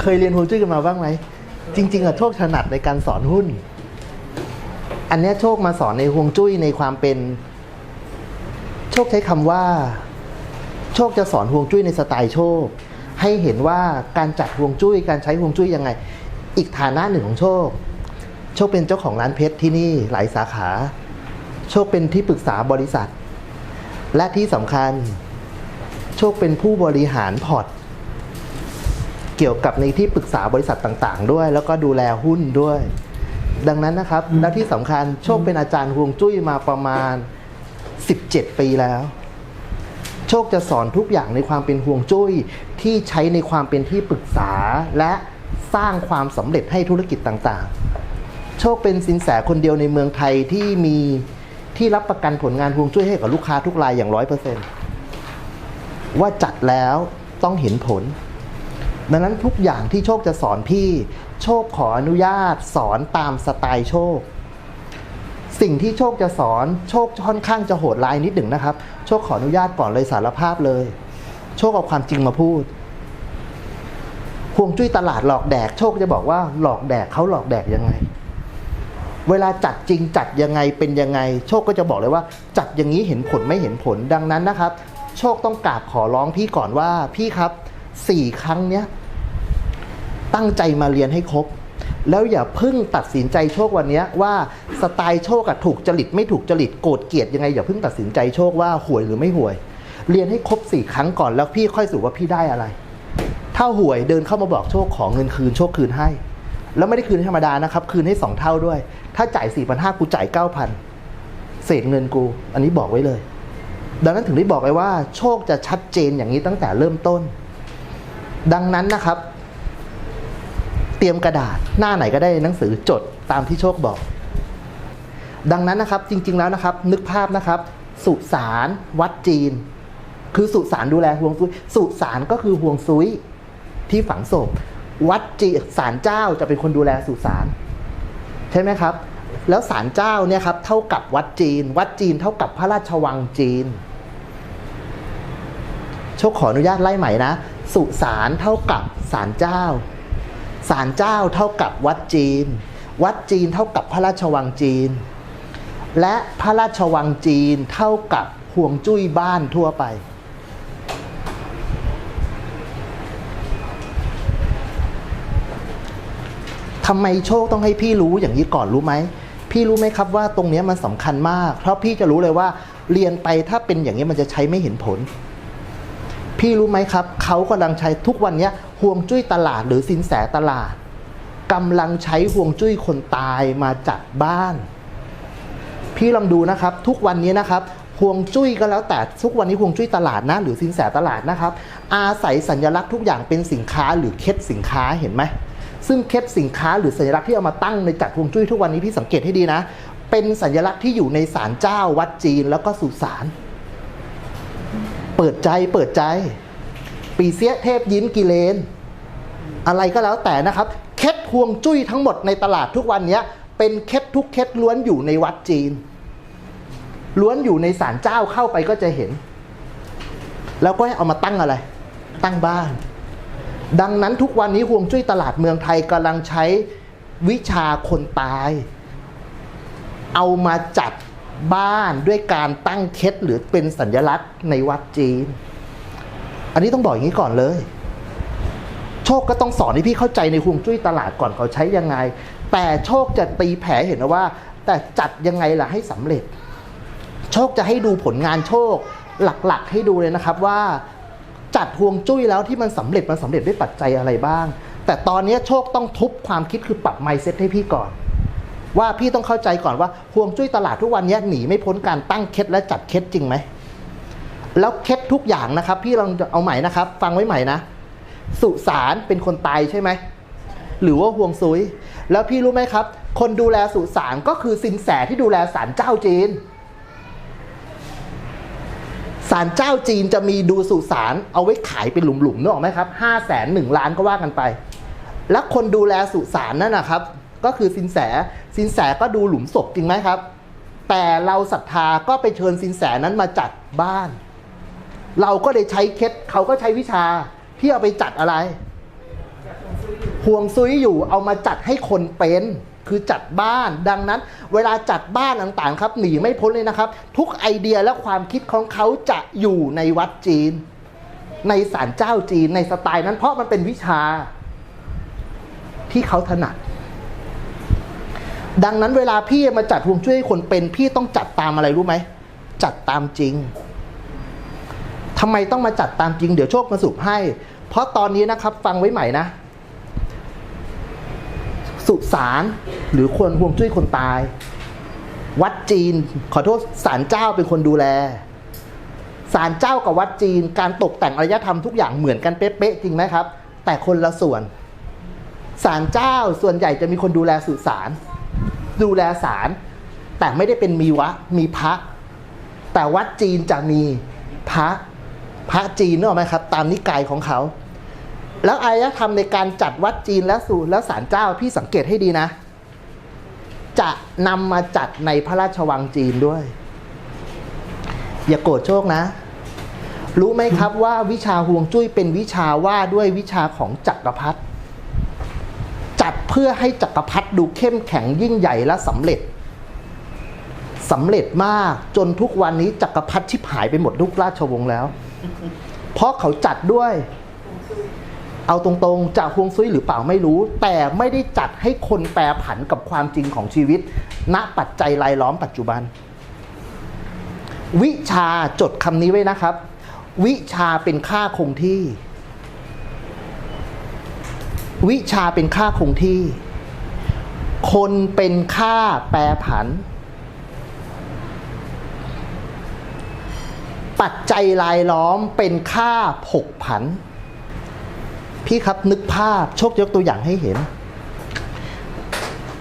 เคยเรียนฮวงจุ้ยกันมาบ้างไหม จริง ๆอะโชคถนัดในการสอนหุ้น อันเนี้ยโชคมาสอนในฮวงจุ้ยในความเป็น โชคใช้คำว่า โชคจะสอนฮวงจุ้ยในสไตล์โชค ให้เห็นว่าการจัดฮวงจุ้ย การใช้ฮวงจุ้ยยังไง อีกฐานะหนึ่งของโชค โชคเป็นเจ้าของร้านเพชรที่นี่หลายสาขา โชคเป็นที่ปรึกษาบริษัท และที่สำคัญ โชคเป็นผู้บริหารพอร์ต กี่ยวกับในที่ปรึกษาบริษัทต่างๆ ด้วย แล้วก็ดูแลหุ้นด้วย ดังนั้นนะครับและที่สำคัญโชคเป็นอาจารย์ฮวงจุ้ยมาประมาณ 17 ปีแล้ว โชคจะสอนทุกอย่างในความเป็นห่วงจุ้ยที่ใช้ในความเป็นที่ปรึกษาและสร้างความสำเร็จให้ธุรกิจต่างๆ โชคเป็นสินแสคนเดียวในเมืองไทยที่มีที่รับประกันผลงานห่วงจุ้ยให้กับลูกค้าทุกรายอย่างร้อยเปอร์เซนต์ว่าจัดแล้วต้องเห็นผล ดังนั้นทุกอย่างที่โชคจะสอนพี่ โชคขออนุญาตสอนตามสไตล์โชค สิ่งที่โชคจะสอนโชคค่อนข้างจะโหดร้ายนิดหนึ่งนะครับ โชคขออนุญาตก่อนเลยสารภาพเลย โชคเอาความจริงมาพูดห่วงจุ้ยตลาดหลอกแดกโชคจะบอกว่าหลอกแดกเขาหลอกแดกยังไง เวลาจัดจริงจัดยังไงเป็นยังไง โชคก็จะบอกเลยว่า จัดอย่างนี้เห็นผลไม่เห็นผลดังนั้นนะครับ โชคต้องกราบขอร้องพี่ก่อนว่าพี่ครับสี่ครั้งเนี้ย ตั้งใจมาเรียนให้ครบ แล้วอย่าเพิ่งตัดสินใจโชควันนี้ว่าสไตล์โชคอะถูกจริตไม่ถูกจริตโกรธเกลียดยังไงอย่าเพิ่งตัดสินใจโชคว่าห่วยหรือไม่ห่วย เรียนให้ครบสี่ครั้งก่อนแล้วพี่ค่อยสูว่าพี่ได้อะไร ถ้าห่วยเดินเข้ามาบอกโชคของเงินคืนโชคคืนให้ แล้วไม่ได้คืนธรรมดานะครับ คืนให้สองเท่าด้วย ถ้าจ่ายสี่พันห้ากูจ่ายเก้าพันเศษเงินกู อันนี้บอกไว้เลย ดังนั้นถึงได้บอกไว้ว่า โชคจะชัดเจนอย่างนี้ตั้งแต่เริ่มต้น ดังนั้นนะครับ ตรียมกระดาษหน้าไหนก็ได้หนังสือจดตามที่โชคบอก ดังนั้นนะครับจริง ๆแล้วนะครับ นึกภาพนะครับ สุสานวัดจีน คือสุสานดูแลห่วงซุยสุสานก็คือห่วงซุยที่ฝังศพวัดจีศาลเจ้าจะเป็นคนดูแลสุสานใช่ไหมครับ แล้วศาลเจ้าเนี่ยครับเท่ากับวัดจีน วัดจีนเท่ากับพระราชวังจีนโชคขออนุญาตไล่ใหม่นะ สุสานเท่ากับศาลเจ้า ศาลเจ้าเท่ากับวัดจีน วัดจีนเท่ากับพระราชวังจีน และพระราชวังจีนเท่ากับห่วงจุ้ยบ้านทั่วไป ทำไมโชคต้องให้พี่รู้อย่างนี้ก่อนรู้ไหม พี่รู้ไหมครับว่าตรงนี้มันสำคัญมาก เพราะพี่จะรู้เลยว่าเรียนไปถ้าเป็นอย่างนี้มันจะใช้ไม่เห็นผล พี่รู้ไหมครับ เขากำลังใช้ทุกวันนี้ ห่วงจุ้ยตลาดหรือสินแสตลาดกำลังใช้ห่วงจุ้ยคนตายมาจัดบ้าน พี่ลองดูนะครับ ทุกวันนี้นะครับห่วงจุ้ยก็แล้วแต่ทุกวันนี้ห่วงจุ้ยตลาดนะ หรือสินแสตลาดนะครับ อาศัยสัญลักษณ์ทุกอย่างเป็นสินค้าหรือเคสสินค้าเห็นไหมซึ่งเคสสินค้าหรือสัญลักษณ์ที่เอามาตั้งในจัดห่วงจุ้ยทุกวันนี้พี่สังเกตให้ดีนะ เป็นสัญลักษณ์ที่อยู่ในศาลเจ้าวัดจีนแล้วก็สุสานเปิดใจเปิดใจ ปีเสียเทพยิ้มกิเลน อะไรก็แล้วแต่นะครับ เคล็ดห่วงจุ้ยทั้งหมดในตลาดทุกวันนี้เป็นเคล็ดทุกเคล็ดล้วนอยู่ในวัดจีน ล้วนอยู่ในศาลเจ้าเข้าไปก็จะเห็น แล้วก็ให้เอามาตั้งอะไร ตั้งบ้าน ดังนั้นทุกวันนี้ห่วงจุ้ยตลาดเมืองไทยกำลังใช้วิชาคนตาย เอามาจัดบ้านด้วยการตั้งเคล็ดหรือเป็นสัญลักษณ์ในวัดจีน อันนี้ต้องบอกอย่างนี้ก่อนเลย โชคก็ต้องสอนให้พี่เข้าใจในห่วงจุ้ยตลาดก่อนเขาใช้ยังไง แต่โชคจะตีแผลเห็นนะว่า แต่จัดยังไงล่ะให้สำเร็จ โชคจะให้ดูผลงานโชคหลักๆ ให้ดูเลยนะครับว่าจัดห่วงจุ้ยแล้วที่มันสำเร็จมันสำเร็จด้วยปัจจัยอะไรบ้าง แต่ตอนนี้โชคต้องทุบความคิดคือปรับไมเซ็ตให้พี่ก่อน ว่าพี่ต้องเข้าใจก่อนว่าห่วงจุ้ยตลาดทุกวันนี้หนีไม่พ้นการตั้งเคล็ดและจัดเคล็ดจริงไหม แล้วเคล็ดทุกอย่างนะครับ พี่ลองเอาใหม่นะครับ ฟังไว้ใหม่นะ สุสานเป็นคนตายใช่ไหม หรือว่าห่วงซุย แล้วพี่รู้ไหมครับ คนดูแลสุสานก็คือสินแสที่ดูแลศาลเจ้าจีนศาลเจ้าจีนจะมีดูสุสานเอาไว้ขายเป็นหลุมๆนึกออกไหมครับห้าแสนหนึ่งล้านก็ว่ากันไป แล้วคนดูแลสุสานนั่นนะครับ ก็คือสินแสสินแสก็ดูหลุมศพจริงไหมครับ แต่เราศรัทธาก็ไปเชิญสินแสนั้นมาจัดบ้าน เราก็เลยใช้เคล็ดเขาก็ใช้วิชาที่เอาไปจัดอะไรห่วงซุยอยู่เอามาจัดให้คนเป็นคือจัดบ้านดังนั้น เวลาจัดบ้านต่างๆ ครับหนีไม่พ้นเลยนะครับ ทุกไอเดียและความคิดของเขาจะอยู่ในวัดจีน ในศาลเจ้าจีนในสไตล์นั้น เพราะมันเป็นวิชาที่เขาถนัด ดังนั้นเวลาพี่มาจัดห่วงจุ้ยให้คนเป็นพี่ต้องจัดตามอะไรรู้ไหมจัดตามจริง ทำไมต้องมาจัดตามจริงเดี๋ยวโชคมาสรุปให้ เพราะตอนนี้นะครับฟังไว้ใหม่นะ สุสานหรือคนห่วงจุ้ยคนตาย วัดจีน ขอโทษศาลเจ้าเป็นคนดูแลศาลเจ้ากับวัดจีน การตกแต่งอารยธรรมทุกอย่างเหมือนกันเป๊ะๆจริงไหมครับ แต่คนละส่วนศาลเจ้าส่วนใหญ่จะมีคนดูแลสุสานดูแลศาลแต่ไม่ได้เป็นมีวะมีพระ แต่วัดจีนจะมีพระ พระจีนนึกออกไหมครับ ตามนิกายของเขา แล้วอารยธรรมในการจัดวัดจีนและสู่แล้วศาลเจ้าพี่สังเกตให้ดีนะ จะนำมาจัดในพระราชวังจีนด้วย อย่าโกรธโชคนะ รู้ไหมครับว่าวิชาห่วงจุ้ยเป็นวิชาว่าด้วยวิชาของจักรพรรดิจัดเพื่อให้จักรพรรดิดูเข้มแข็งยิ่งใหญ่และสำเร็จสำเร็จมากจนทุกวันนี้จักรพรรดิชิบหายไปหมดทุกราชวงศ์แล้ว เพราะเขาจัดด้วย เอาตรงๆจะฮวงซุยหรือเปล่าไม่รู้ แต่ไม่ได้จัดให้คนแปรผันกับความจริงของชีวิต ณปัจจัยรายล้อมปัจจุบัน วิชาจดคำนี้ไว้นะครับ วิชาเป็นค่าคงที่ วิชาเป็นค่าคงที่ คนเป็นค่าแปรผัน ปัจจัยรายล้อมเป็นค่าผกผัน พี่ครับนึกภาพโชคยกตัวอย่างให้เห็น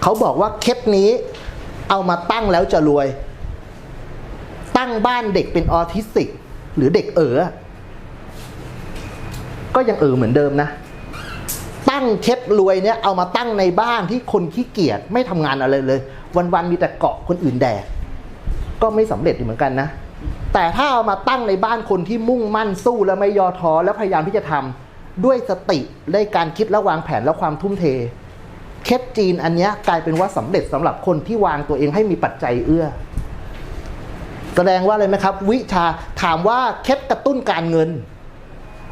เขาบอกว่าเคสนี้เอามาตั้งแล้วจะรวย ตั้งบ้านเด็กเป็นออทิสติก หรือเด็กเอ๋อก็ยังเอ๋อเหมือนเดิมนะ ตั้งเคสรวยเนี่ยเอามาตั้งในบ้านที่คนขี้เกียจไม่ทำงานอะไรเลย วันๆมีแต่เกาะคนอื่นแดกก็ไม่สำเร็จเหมือนกันนะ แต่ถ้าเอามาตั้งในบ้านคนที่มุ่งมั่นสู้และไม่ย่อท้อและพยายามที่จะทำด้วยสติได้การคิดและวางแผนและความทุ่มเท เคสจีนอันนี้กลายเป็นว่าสำเร็จสำหรับคนที่วางตัวเองให้มีปัจจัยเอื้อ แสดงว่าอะไรไหมครับ วิชาถามว่าเคสกระตุ้นการเงิน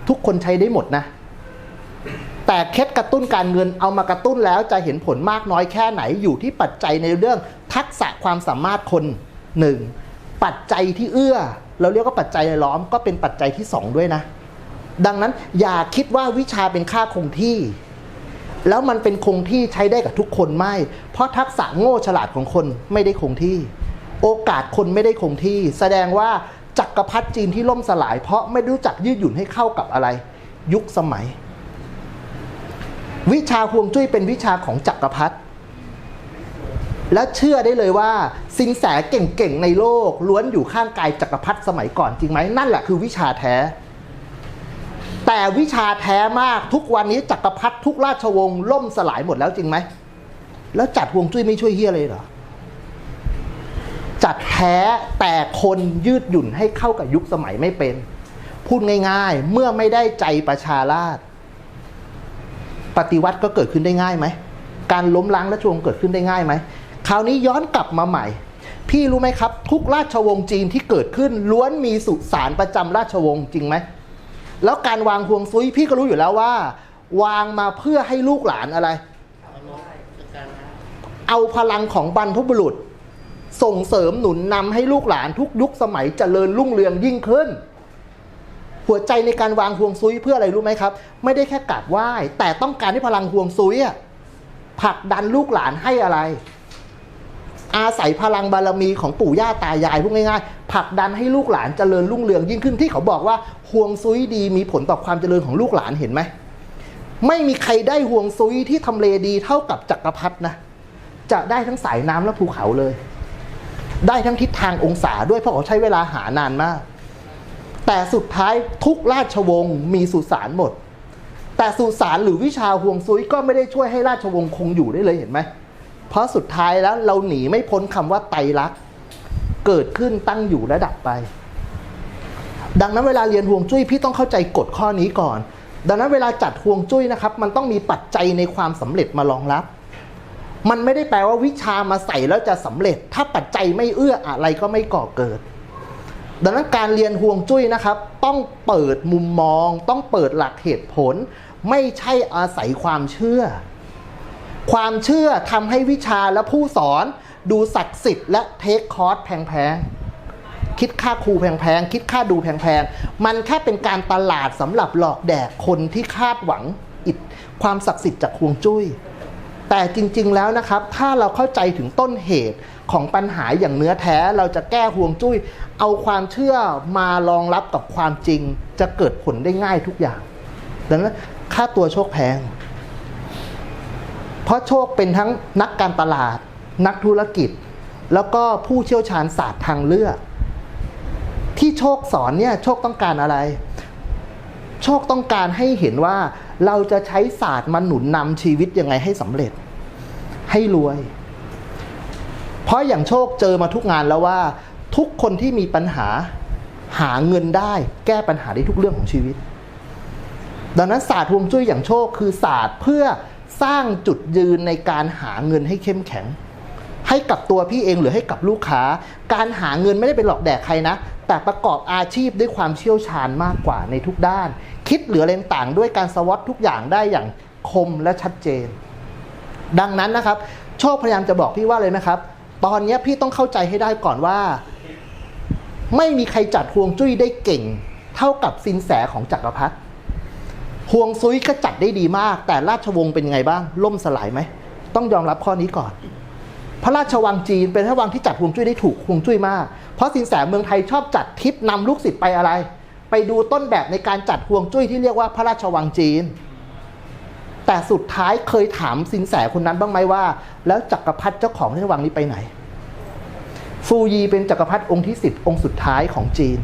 ทุกคนใช้ได้หมดนะ แต่เคสกระตุ้นการเงินเอามากระตุ้นแล้วจะเห็นผลมากน้อยแค่ไหนอยู่ที่ปัจจัยในเรื่องทักษะความสามารถคนหนึ่ง ปัจจัยที่เอื้อ เราเรียกว่าปัจจัยล้อมก็เป็นปัจจัยที่สองด้วยนะ ดังนั้นอย่าคิดว่าวิชาเป็นค่าคงที่ แล้วมันเป็นคงที่ใช้ได้กับทุกคนไม่ เพราะทักษะโง่ฉลาดของคนไม่ได้คงที่ โอกาสคนไม่ได้คงที่ แสดงว่าจักรพรรดิจีนที่ล่มสลาย เพราะไม่รู้จักยืดหยุ่นให้เข้ากับอะไร ยุคสมัย วิชาฮวงจุ้ยเป็นวิชาของจักรพรรดิ และเชื่อได้เลยว่าสินแสเก่งๆในโลก ล้วนอยู่ข้างกายจักรพรรดิสมัยก่อนจริงไหมนั่นแหละคือวิชาแท้ แต่วิชาแท้มากทุกวันนี้จักรพรรดิทุกราชวงศ์ล่มสลายหมดแล้วจริงไหมแล้วจัดวงจุ้ยไม่ช่วยเฮียเลยเหรอจัดแท้แต่คนยืดหยุ่นให้เข้ากับยุคสมัยไม่เป็น พูดง่ายๆ เมื่อไม่ได้ใจประชาราษปฏิวัติก็เกิดขึ้นได้ง่ายไหม การล้มล้างราชวงเกิดขึ้นได้ง่ายไหม คราวนี้ย้อนกลับมาใหม่ พี่รู้ไหมครับ ทุกราชวงศ์จีนที่เกิดขึ้น ล้วนมีสุสานประจำราชวงศ์จริงไหมแล้วการวางฮวงซุยพี่ก็รู้อยู่แล้วว่า วางมาเพื่อให้ลูกหลานอะไร เอาพลังของบรรพบุรุษ ส่งเสริมหนุนนำให้ลูกหลานทุกยุคสมัยเจริญรุ่งเรืองยิ่งขึ้น หัวใจในการวางฮวงซุยเพื่ออะไรรู้ไหมครับ ไม่ได้แค่กราบไหว้แต่ต้องการให้พลังฮวงซุยผลักดันลูกหลานให้อะไร อาศัยพลังบารมีของปู่ย่าตายายพูดง่ายๆผลักดันให้ลูกหลานเจริญรุ่งเรืองยิ่งขึ้นที่เขาบอกว่าห่วงซุยดีมีผลต่อความเจริญของลูกหลานเห็นไหมไม่มีใครได้ห่วงซุยที่ทำเลดีเท่ากับจักรพรรดินะจะได้ทั้งสายน้ำและภูเขาเลย ได้ทั้งทิศทางองศาด้วยเพราะเขาใช้เวลาหานานมาก แต่สุดท้ายทุกราชวงศ์มีสุสานหมด แต่สุสานหรือวิชาห่วงซุยก็ไม่ได้ช่วยให้ราชวงศ์คงอยู่ได้เลยเห็นไหม เพราะสุดท้ายแล้วเราหนีไม่พ้นคำว่าไตรลักษณ์เกิดขึ้นตั้งอยู่และดับไป ดังนั้นเวลาเรียนห่วงจุ้ยพี่ต้องเข้าใจกฎข้อนี้ก่อน ดังนั้นเวลาจัดห่วงจุ้ยนะครับ มันต้องมีปัจจัยในความสำเร็จมารองรับ มันไม่ได้แปลว่าวิชามาใส่แล้วจะสำเร็จ ถ้าปัจจัยไม่เอื้ออะไรก็ไม่ก่อเกิด ดังนั้นการเรียนห่วงจุ้ยนะครับ ต้องเปิดมุมมอง ต้องเปิดหลักเหตุผล ไม่ใช่อาศัยความเชื่อ ความเชื่อทำให้วิชาและผู้สอนดูศักดิ์สิทธิ์และเทคคอร์สแพงๆ คิดค่าครูแพงๆ คิดค่าดูแพงๆ มันแค่เป็นการตลาดสำหรับหลอกแดกคนที่คาดหวังอิทความศักดิ์สิทธิ์จากห่วงจุ้ย แต่จริงๆแล้วนะครับ ถ้าเราเข้าใจถึงต้นเหตุของปัญหาอย่างเนื้อแท้เราจะแก้ห่วงจุ้ย เอาความเชื่อมารองรับกับความจริง จะเกิดผลได้ง่ายทุกอย่าง ดังนั้นค่าตัวโชคแพง เพราะโชคเป็นทั้งนักการตลาด นักธุรกิจ แล้วก็ผู้เชี่ยวชาญศาสตร์ทางเลือก ที่โชคสอนเนี่ยโชคต้องการอะไร โชคต้องการให้เห็นว่าเราจะใช้ศาสตร์มาหนุนนำชีวิตยังไงให้สำเร็จ ให้รวย เพราะอย่างโชคเจอมาทุกงานแล้วว่าทุกคนที่มีปัญหาหาเงินได้แก้ปัญหาได้ทุกเรื่องของชีวิต ดังนั้นศาสตร์ฮวงจุ้ยอย่างโชคคือศาสตร์เพื่อ สร้างจุดยืนในการหาเงินให้เข้มแข็ง ให้กับตัวพี่เองหรือให้กับลูกค้า การหาเงินไม่ได้เป็นหลอกแดกใครนะ แต่ประกอบอาชีพด้วยความเชี่ยวชาญมากกว่าในทุกด้าน คิดเหลือเลนต่างด้วยการสวอตทุกอย่างได้อย่างคมและชัดเจน ดังนั้นนะครับ โชคพยายามจะบอกพี่ว่าเลยนะครับ ตอนนี้พี่ต้องเข้าใจให้ได้ก่อนว่า ไม่มีใครจัดฮวงจุ้ยได้เก่ง เท่ากับสินแสของจักรพรรดิ ฮวงซุยก็จัดได้ดีมาก แต่ราชวงศ์เป็นไงบ้าง ล่มสลายไหม ต้องยอมรับข้อนี้ก่อน พระราชวังจีนเป็นพระวังที่จัดฮวงจุ้ยได้ถูกฮวงจุ้ยมาก เพราะสินแสเมืองไทยชอบจัดทริปนำลูกศิษย์ไปอะไร ไปดูต้นแบบในการจัดฮวงจุ้ยที่เรียกว่าพระราชวังจีน แต่สุดท้ายเคยถามสินแสคนนั้นบ้างไหมว่า แล้วจักรพรรดิเจ้าของราชวังนี้ไปไหน ฟูยีเป็นจักรพรรดิองค์ที่สิบองค์สุดท้ายของจีน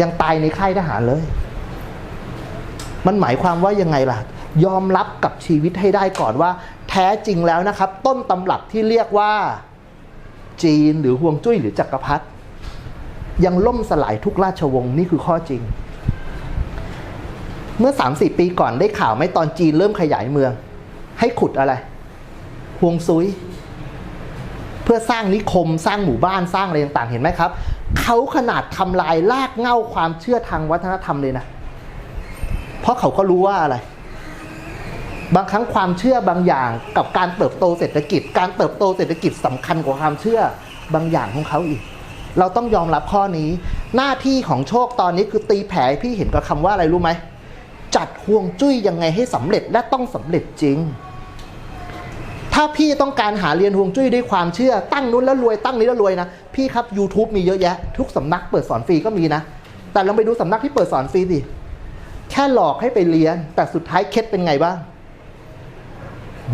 ยังตายในค่ายทหารเลย มันหมายความว่ายังไงล่ะ ยอมรับกับชีวิตให้ได้ก่อนว่า แท้จริงแล้วนะครับ ต้นตำรับที่เรียกว่าจีนหรือฮวงจุ้ยหรือจักรพรรดิยังล่มสลายทุกราชวงศ์นี่คือข้อจริง เมื่อ 3-4 ปีก่อนได้ข่าวไหมตอนจีนเริ่มขยายเมือง ให้ขุดอะไรฮวงซุย เพื่อสร้างนิคมสร้างหมู่บ้านสร้างอะไรต่างๆ เห็นไหมครับ เขาขนาดทำลายลากเง้าความเชื่อทางวัฒนธรรมเลยนะ เพราะเขาก็รู้ว่าอะไร บางครั้งความเชื่อบางอย่างกับการเติบโตเศรษฐกิจ การเติบโตเศรษฐกิจสำคัญกว่าความเชื่อบางอย่างของเขาอีก เราต้องยอมรับข้อนี้ หน้าที่ของโชคตอนนี้คือตีแผลพี่เห็นกับคำว่าอะไรรู้ไหมจัดห่วงจุ้ยยังไงให้สำเร็จและต้องสำเร็จจริง ถ้าพี่ต้องการหาเรียนฮวงจุ้ยด้วยความเชื่อ ตั้งนู้นแล้วรวยตั้งนี้แล้วรวยนะ พี่ครับ YouTube มีเยอะแยะ ทุกสำนักเปิดสอนฟรีก็มีนะ แต่ลองไปดูสำนักที่เปิดสอนฟรีดิ แค่หลอกให้ไปเรียน แต่สุดท้ายเคล็ดเป็นไงบ้าง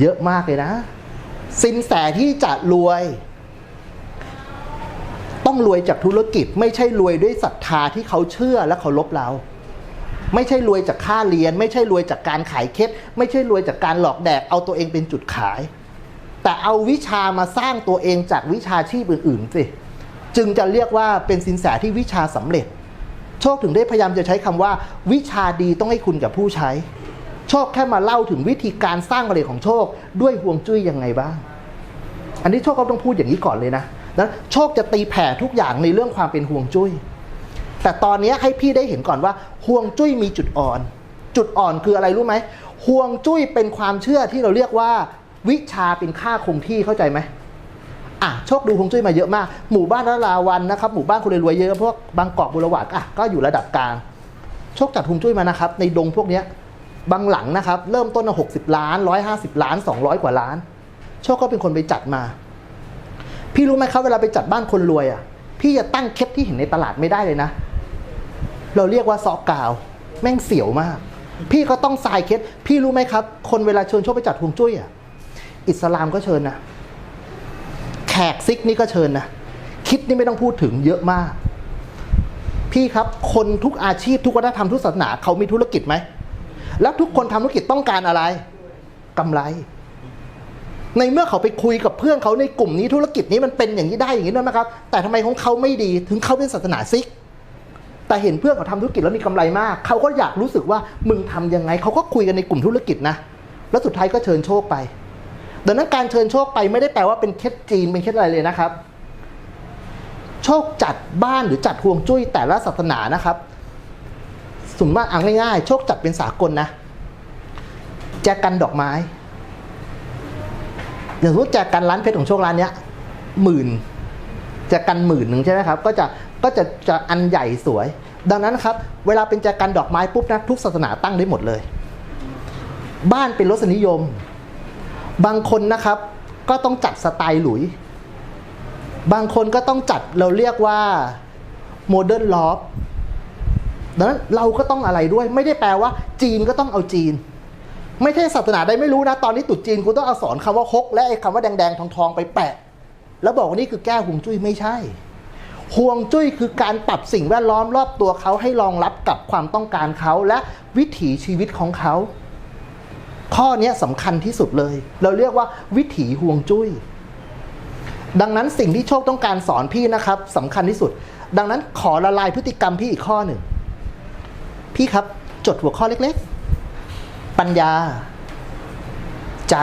เยอะมากเลยนะ สินแสที่จะรวย ต้องรวยจากธุรกิจ ไม่ใช่รวยด้วยศรัทธาที่เขาเชื่อและเคารพเรา ไม่ใช่รวยจากค่าเรียน ไม่ใช่รวยจากการขายเคล็ดไม่ใช่รวยจากการหลอกแดกเอาตัวเองเป็นจุดขาย แต่เอาวิชามาสร้างตัวเองจากวิชาชีพอื่นๆสิจึงจะเรียกว่าเป็นสินแสที่วิชาสำเร็จ โชคถึงได้พยายามจะใช้คำว่า วิชาดีต้องให้คุณกับผู้ใช้ โชคแค่มาเล่าถึงวิธีการสร้างประเด็นของโชคด้วยห่วงจุ้ยยังไงบ้าง อันนี้โชคก็ต้องพูดอย่างนี้ก่อนเลยนะแล้วโชคจะตีแผ่ทุกอย่างในเรื่องความเป็นห่วงจุ้ย แต่ตอนนี้ให้พี่ได้เห็นก่อนว่าห่วงจุ้ยมีจุดอ่อน จุดอ่อนคืออะไรรู้ไหมห่วงจุ้ยเป็นความเชื่อที่เราเรียกว่า วิชาเป็นค่าคงที่เข้าใจไหม อะโชคดูห่วงจุ้ยมาเยอะมาก หมู่บ้านละลาวันนะครับหมู่บ้านคนรวยๆเยอะพวกบางกอกบุรวาดอะก็อยู่ระดับกลางโชคจัดห่วงจุ้ยมานะครับ ในดงพวกเนี้ยบางหลังนะครับ เริ่มต้นหกสิบล้านร้อยห้าสิบล้านสองร้อยกว่าล้าน โชคก็เป็นคนไปจัดมา พี่รู้ไหมครับเวลาไปจัดบ้านคนรวยอะ พี่จะตั้งเคล็ดที่เห็นในตลาดไม่ได้เลยนะ เราเรียกว่าซอกกาว แม่งเสียวมาก พี่ก็ต้องทรายเคล็ดพี่รู้ไหมครับ คนเวลาเชิญโชคไปจัดฮวงจุ้ยอะอิสลามก็เชิญนะ กซิกนี่ก็เชิญนะ คิดนี่ไม่ต้องพูดถึงเยอะมาก พี่ครับคนทุกอาชีพทุกวัฒนธรรมทุกศาสนาเขามีธุรกิจไหม แล้วทุกคนทำธุรกิจต้องการอะไรกำไร ในเมื่อเขาไปคุยกับเพื่อนเขาในกลุ่มนี้ธุรกิจนี้มันเป็นอย่างนี้ได้อย่างนี้ด้วยนะครับ แต่ทำไมของเขาไม่ดีถึงเขาเป็นศาสนาซิกแต่เห็นเพื่อนเขาทำธุรกิจแล้วมีกำไรมาก เขาก็อยากรู้สึกว่ามึงทำยังไง เขาก็คุยกันในกลุ่มธุรกิจนะ แล้วสุดท้ายก็เชิญโชคไป ดังนั้นการเชิญโชคไปไม่ได้แปลว่าเป็นเคล็ดจีนเป็นเคล็ดอะไรเลยนะครับ โชคจัดบ้านหรือจัดห่วงจุ้ยแต่ละศาสนานะครับสมมติว่าเอาง่ายๆ โชคจัดเป็นสากลนะ แจกันดอกไม้ อย่างสมมติแจกันร้านเพชรของโชคร้านเนี้ยหมื่นแจกันหมื่นหนึ่งใช่ไหมครับ ก็จะก็จะจะอันใหญ่สวย ดังนั้นครับ เวลาเป็นแจกันดอกไม้ปุ๊บนะทุกศาสนาตั้งได้หมดเลย บ้านเป็นรสนิยม บางคนนะครับก็ต้องจัดสไตล์หลุย บางคนก็ต้องจัดเราเรียกว่าโมเดิร์นลอฟดังนั้นเราก็ต้องอะไรด้วย ไม่ได้แปลว่าจีนก็ต้องเอาจีน ไม่ใช่ศาสนาใดไม่รู้นะ ตอนนี้ตรุษจีนกูต้องเอาสอนคำว่าฮก และไอ้คำว่าแดงๆทองๆไปแปะ แล้วบอกว่านี่คือแก้ห่วงจุ้ยไม่ใช่ห่วงจุ้ยคือการปรับสิ่งแวดล้อมรอบตัวเขาให้รองรับกับความต้องการเขาและวิถีชีวิตของเขา ข้อนี้สำคัญที่สุดเลย เราเรียกว่าวิถีห่วงจุ้ย ดังนั้นสิ่งที่โชคต้องการสอนพี่นะครับสำคัญที่สุด ดังนั้นขอละลายพฤติกรรมพี่อีกข้อหนึ่ง พี่ครับจดหัวข้อเล็กๆ ปัญญา ใจ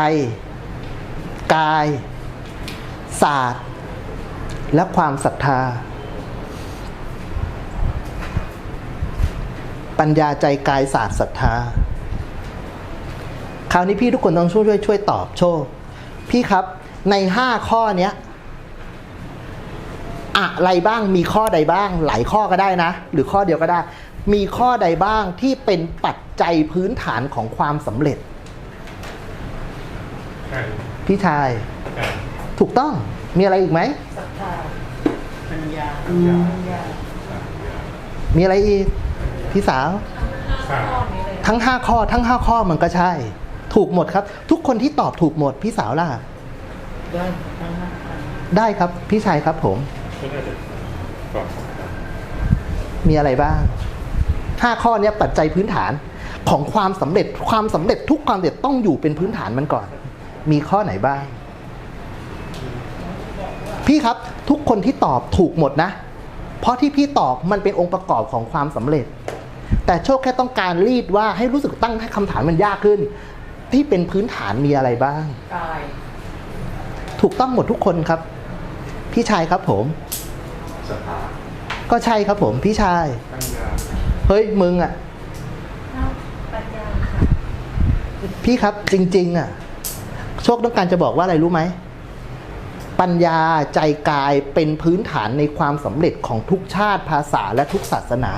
กาย ศาสตร์ และความศรัทธา ปัญญาใจกายศาสตร์ศรัทธา คราวนี้พี่ทุกคนต้องช่วยช่วยช่วยตอบโชค พี่ครับในห้าข้อเนี้ยอะไรบ้างมีข้อใดบ้าง หลายข้อก็ได้นะ หรือข้อเดียวก็ได้ มีข้อใดบ้างที่เป็นปัจจัยพื้นฐานของความสำเร็จใช่พี่ชายใช่ถูกต้องมีอะไรอีกไหมศรัทธาปัญญาปัญญาปัญญามีอะไรอีก พี่สาวศาสตร์ข้อนี้เลยทั้งห้าข้อทั้งห้าข้อมันก็ใช่ ถูกหมดครับ ทุกคนที่ตอบถูกหมดพี่สาวล่ะ ได้ทั้งห้าพันได้ครับพี่ชายครับผมก็น่าจะก่อนมีอะไรบ้างห้าข้อเนี้ยปัจจัยพื้นฐานของความสำเร็จความสำเร็จทุกความสำเร็จต้องอยู่เป็นพื้นฐานมันก่อน มีข้อไหนบ้าง พี่ครับทุกคนที่ตอบถูกหมดนะ เพราะที่พี่ตอบมันเป็นองค์ประกอบของความสำเร็จ แต่โชคแค่ต้องการรีดว่าให้รู้สึกตั้งให้คำถามมันยากขึ้น ที่เป็นพื้นฐานมีอะไรบ้าง กาย ถูกต้องหมดทุกคนครับ พี่ชายครับผมศรัทธาก็ใช่ครับผมพี่ชาย ปัญญาเฮ้ยมึงอะปัญญาค่ะพี่ครับจริง ๆ อะ โชคต้องการจะบอกว่าอะไรรู้ไหม ปัญญาใจกายเป็นพื้นฐานในความสำเร็จของทุกชาติภาษาและทุกศาสนา